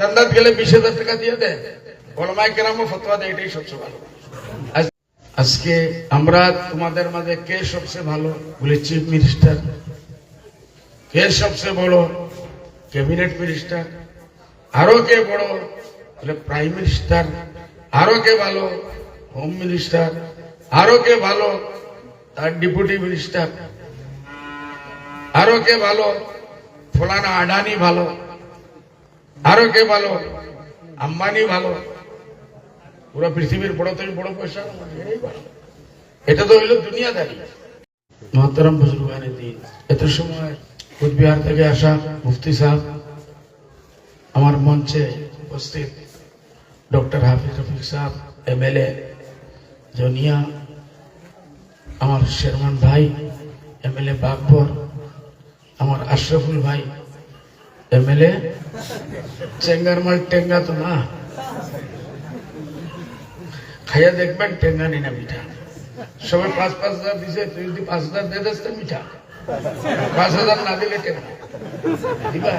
চান্দাত গেলে বিশ হাজার টাকা দিয়ে দেয়। ওলামায় কেরামও ফতোয়া দেয়, এটাই সবচেয়ে ভালো। আজকে আমরা তোমাদের মাঝে কে সবচেয়ে ভালো বলে চিফ মিনিস্টার? কে সবচেয়ে বড়? Cabinet minister? আরও কে বড়? বলে প্রাইম মিনিস্টার? আরও কে ভালো? Home minister? আরও কে ভালো? তার ডেপুটি মিনিস্টার? আরও কে ভালো? ফলানা আডানি ভালো? আরও কে ভালো? আম্বানি ভালো। পুরো পৃথিবীর বড় থেকে বড় পয়সা। এটা তো হইল দুনিয়াদারি। মহতারাম বুজুর্গানে দিন। এত সময় কুচবিহার থেকে আসা মুফতি সাহেব আমার মঞ্চে উপস্থিত। ডক্টর হাফিজ রফিক সাহেব, এমএলএ, জনিয়া, আমার শেরমান ভাই, এমএলএ বাকবর আমার আশরাফুল ভাই চেঙ্গারমাল টেঙ্গা তো না খাইয়া দেখবেন টেঙ্গা নি মিঠা সবাই পাঁচ পাঁচ হাজার দিছে তুই যদি পাঁচ হাজার দিয়ে দিস তো মিঠা পাঁচ হাজার না দিলে টেঙ্গা দিবা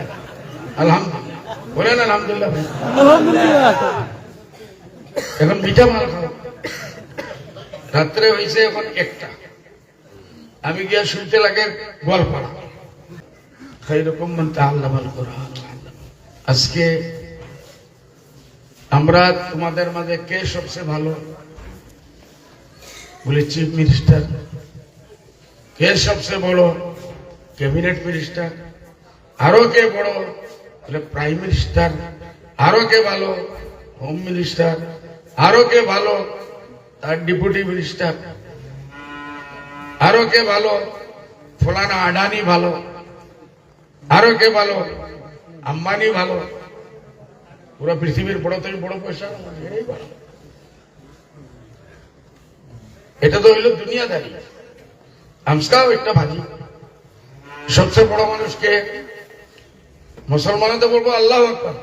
আলহামদুলিল্লাহ বলেন আলহামদুলিল্লাহ। এখন মিঠা মাল খাও রাত্রে হয়েছে এখন একটা আমি গিয়া শুনতে লাগে গোয়ালপাড়া আজকে আমরা তোমাদের মাঝে কে সবচেয়ে ভালো? বলে চিফ মিনিস্টার কে সবচেয়ে বড়? ক্যাবিনেট মিনিস্টার আরও কে বড়? বলে প্রাইম মিনিস্টার আরও কে ভালো? হোম মিনিস্টার আরও কে ভালো? তার ডেপুটি মিনিস্টার আরও কে ভালো? ফলানা আডানি ভালো? আরও কে ভালো? আম্বানি ভালো। পুরো পৃথিবীর বড় থেকে বড় পয়সা। এটা তো হইল দুনিয়াদারি। আমসকাও একটা ভাজি। সবচেয়ে বড় মানুষকে মুসলমানদের বলব আল্লাহ আকবর।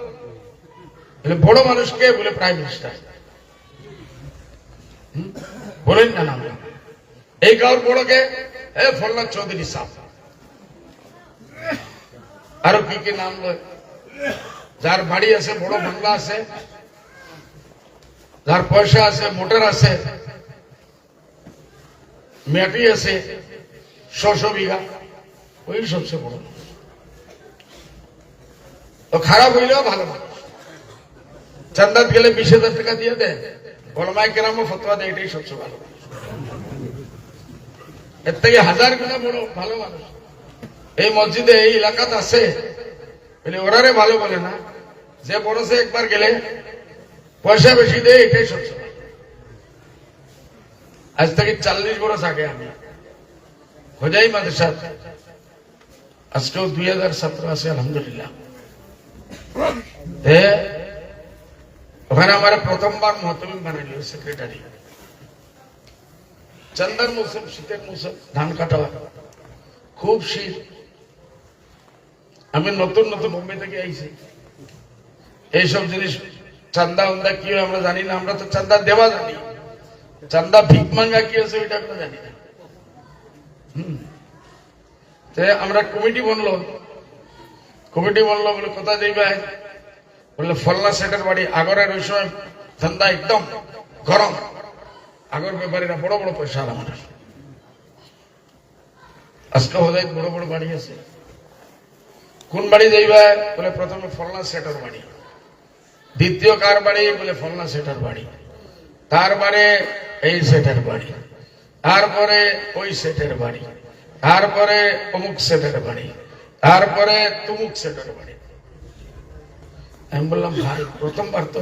বড় মানুষকে বলে প্রাইম মিনিস্টার বলেন না এই গাঁর বড়কে এ ফল্লা চৌধুরী সাহ আরও কি কি নাম লয়? যার বাড়ি আছে, বড় বাংলা আছে, যার পয়সা আছে, মোটর আছে মেটি আছে, ছশো বিঘা। ওই সবচেয়ে বড় তো খারাপ হইলেও ভালো মানুষ। চান্দাত গেলে বিশ হাজার টাকা দিয়ে দেয়। ওলামায় কেরামও ফতোয়া দেয়, এটাই সবচেয়ে ভালো। এর থেকে হাজার গুণা বড় ভালো মানুষ। এই মসজিদে, এই এলাকাতে আছে। ওরারে ভালো বলে না। যে বড়সে একবার গেলে, পয়সা বেশি দেয়, এটাই সবচেয়ে আজ থেকে চল্লিশ বরস আগে আমি হোজাই মাদ্রাসা আজকেও দুই হাজার সতেরো আছে, আলহামদুলিল্লাহ। ওখানে আমার প্রথমবার মহতমি বানাইল সেক্রেটারি চন্দার মৌসুম, শীতের মৌসুম, ধান কাটা খুব শীত। আমি নতুন নতুন বোম্বে থেকে আইছি। এইসব জিনিস চান্দা উন্দা কি আমরা জানি না, আমরা তো চান্দা দেওয়া জানি। চান্দা ভিক মাঙ্গা কি আছে ওইটা আমরা জানি না। আমরা কমিটি বলল কমিটি বলল বলে, কোথায় দিবে বললে ফল্লা সেটের বাড়ি। আগরের ওই সময় ঠান্ডা একদম গরম। আগর ব্যাপারীরা বড় বড় পয়সা মানুষ আজকে বড় বড় বাড়ি আছে। কোন বাড়ি যাইবা? বলে, প্রথমে ফলনা সেটার বাড়ি। দ্বিতীয়, কার বাড়ি? বলে, ফলনা সেটার বাড়ি। তারপরে, এই সেটের বাড়ি। তারপরে, ওই সেটের বাড়ি। তারপরে, অমুক সেটের বাড়ি। তারপরে, তুমুক সেটের বাড়ি। আমি বললাম, ভাই, প্রথমবার তো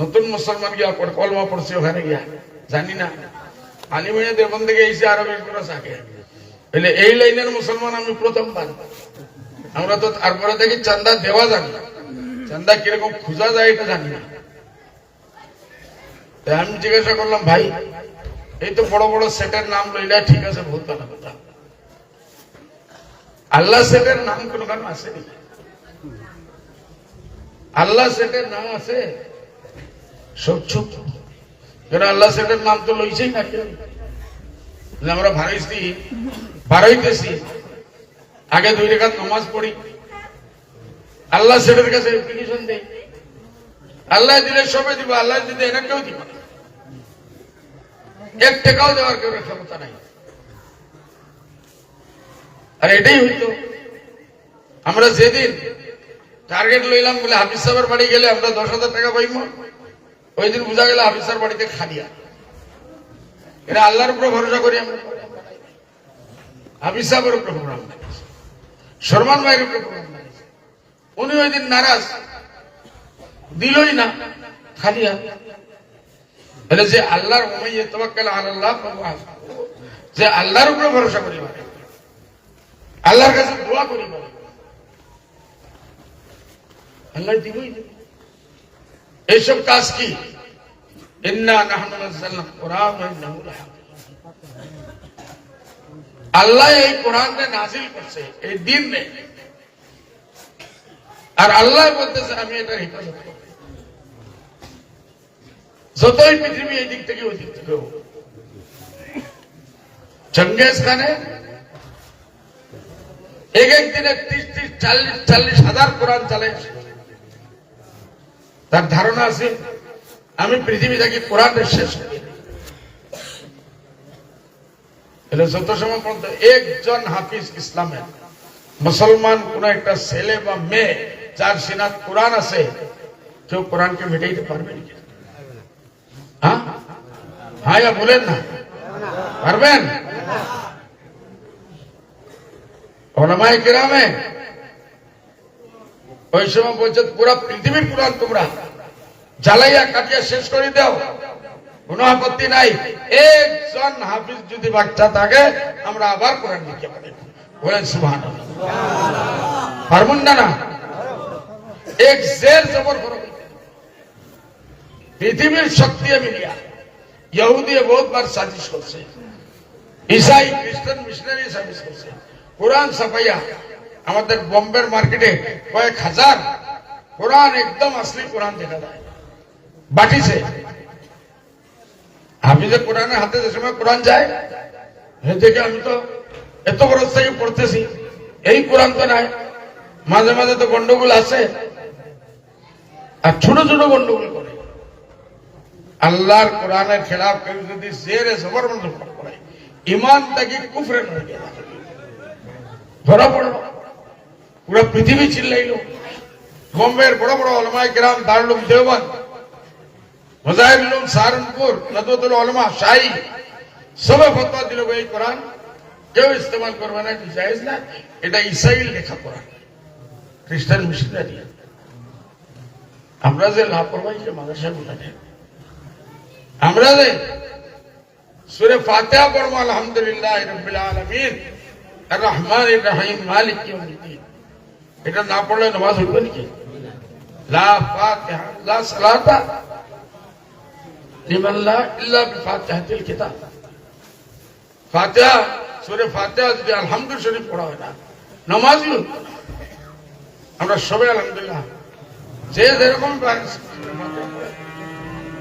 নতুন মুসলমান গিয়া কলমা পড়ছে ওখানে গিয়া। জানি না। আলিমিয়া দেবন থেকে এসে আরও বিশ বছর আগে বলে, এই লাইনের মুসলমান আমি প্রথমবার। আমরা তো তারপরে দেখি চান্দা দেওয়া জানি না। চান্দা কীরকম খুঁজা যায় এটা জানি না। আমি জিজ্ঞাসা করলাম, ভাই, এই তো বড় বড় সেটের নাম লইলা, ঠিক আছে, বহুত ভালো কথা। আল্লাহ সেটের নাম কোনো কারণ নাকি আল্লাহ সেটের নাম আছে সব চুপ কেন আল্লাহ সেটের নাম তো লইছেই না কেউ। আমরা ভারাইছি বাড়াইতেছি আগে দুই রেখাত নমাজ পড়ি। আল্লাহ সেটার কাছে আল্লাহ দিলে সবে দিব, আল্লাহ দিলে এরা কেউ দিব। এক টাকাও দেওয়ার কেউ ক্ষমতা নাই। আর এটাই হইতো। আমরা যেদিন টার্গেট লইলাম বলে হাফিজ সাহেবের বাড়ি গেলে আমরা দশ হাজার টাকা পাইব ওই দিন বোঝা গেল হাফিজ সাহের বাড়িতে খালিয়া এটা আল্লাহর উপরে ভরসা করি আমরা। হাফিজ সাহেবের উপরে প্রোগ্রাম শর্মান ভাইয়ের উপরে উনি ওই দিন নারাজ। দিলই না খালিয়া বলে যে আল্লাহর উমাইয়ে তবাক্কাল আল্লাহ যে আল্লাহর উপরে ভরসা করি মানে। আল্লাহর কাছে দোয়া করি মানে। আল্লাহ দিবই এইসব কাজ কি? ইন্না নাহনু নাযালনা কুরআন ওয়া আল্লাহ এই কোরআনকে নাজিল করছে, এই দিন। নে আর আল্লাহ বলতেছে, আমি এটা হেফাজত করব। যতই পৃথিবী এই দিক থেকে ওই দিক থেকে। চঙ্গেজ খানে এক এক দিনে ত্রিশ ত্রিশ, চাল্লিশ চাল্লিশ হাজার কোরআন চালাই তার ধারণা আছে, আমি পৃথিবী থেকে কোরআনের শেষ করি। এটা যত সময় পর্যন্ত একজন হাফিজ ইসলামের, মুসলমান কোন একটা ছেলে বা মেয়ে যার সিনাত কোরআন আছে, কেউ কোরআনকে মিটাইতে পারবে হ্যাঁ? হ্যাঁ বলেন না। পারবেন? ওলামাই কিরামে, ওই সময় বলছে পুরা পৃথিবীর কোরআন তোমরা জ্বালাইয়া কাটিয়া শেষ করে দাও। কোন আপত্তি নাই। একজন হাফিজ যদি বাচ্চা থাকে, আমরা আবার কোরআন লিখে পারি পারবেন না না? পৃথিবীর শক্তি মিলিয়া ইহুদি বহুত বার সাজিশ করছে। ইসাই খ্রিস্টান মিশনারি সার্ভিস করছে। কোরআন সাফাইয়া আমাদের বম্বের মার্কেটে কয়েক হাজার কোরআন একদম আসলি কোরআন দেখা যায়। বাটিছে। আমি যে কোরআনের হাতে যে সময় কোরআন যায় হে দেখে আমি তো এত বড় থেকে পড়তেছি। এই কোরআন তো নাই। মাঝে মাঝে তো গন্ডগোল আছে। আর ছোট ছোট গন্ডগোল করে। আল্লাহর কোরআনের খেলাফ কেউ যদি জেরে মধ্যে করে, ইমান তাকে কুফরে ধরা পড়ো পুরো পৃথিবী চিল্লাইল। বোম্বের বড় বড় অলমায় গ্রাম দারুলুম দেওবন্দ। মজাহিরুলুম সাহারনপুর নদুল অলমা শাহী সবে ফতোয়া দিল এই কোরআন কেউ ইস্তেমাল করবে না জায়েজ না এটা ইসাইল লেখা কোরআন খ্রিস্টান মিশনারি আমরা যে লাপরবাহীকে মাদ্রাসা গুলানে আমরা যে সুরে ফাতিহা পড়ব আলহামদুলিল্লাহ রব্বিল আলামিন রহমান রহিম মালিক এটা না পড়লে নামাজ হইবে নাকি লা ফাতিহা লা সালাতা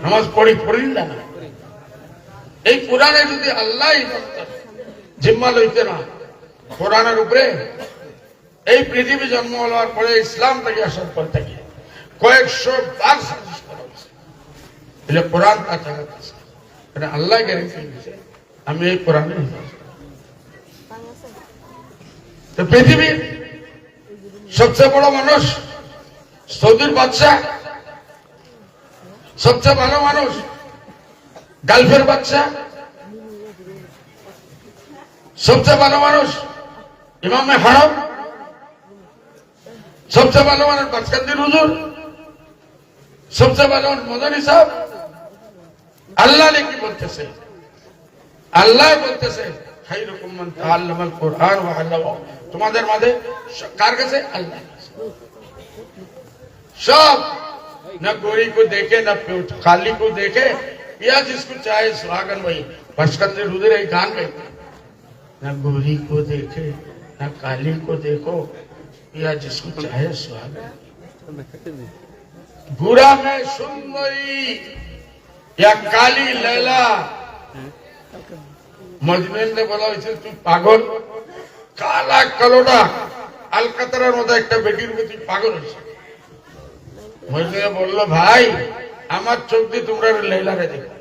নামাজ পড়ি। পড়ি এই কোরআনে যদি আল্লাহ জিম্মা লইতে না, কোরআনের উপরে এই পৃথিবী জন্ম হওয়ার পরে ইসলাম থেকে আসার পর থেকে কয়েকশো বার এটা কোরআন এটা আল্লাহ গ্যারেন্টি দিয়েছে। আমি এই কোরআনে তো পৃথিবীর সবচেয়ে বড় মানুষ সৌদির বাচ্চা সবচেয়ে ভালো মানুষ গালফের বাচ্চা সবচেয়ে ভালো মানুষ ইমামে হারম, সবচেয়ে ভালো মানুষ বাসকান্দির হুজুর, সবচেয়ে ভালো মানুষ মদনী সাহেব আল্লাহ কি বলতেছে আল্লাহ বলতেছে খাইরুকুম মান তাআল্লামাল কুরআন ওয়া আল্লামাহু তোমাদের মাঝে স- কার কাছে আল্লাহ सब न गोरी को देखे न प्यो- काली को देखे या जिसको चाहे सुहागन वही पशकंदे रुदर एक गान में न गोरी को देखे न काली को देखो या जिसको चाहे सुहागन बुरा में सुंदरी या ইয়া কালি লেলা মজনুনকে বলা হয়েছে তুই পাগল কালা কালোটা আলকাতার মধ্যে একটা বেটির মধ্যে পাগল হয়েছে মজনুকে বলল ভাই আমার চোখ দিয়ে তোমরা লেলারে দেখো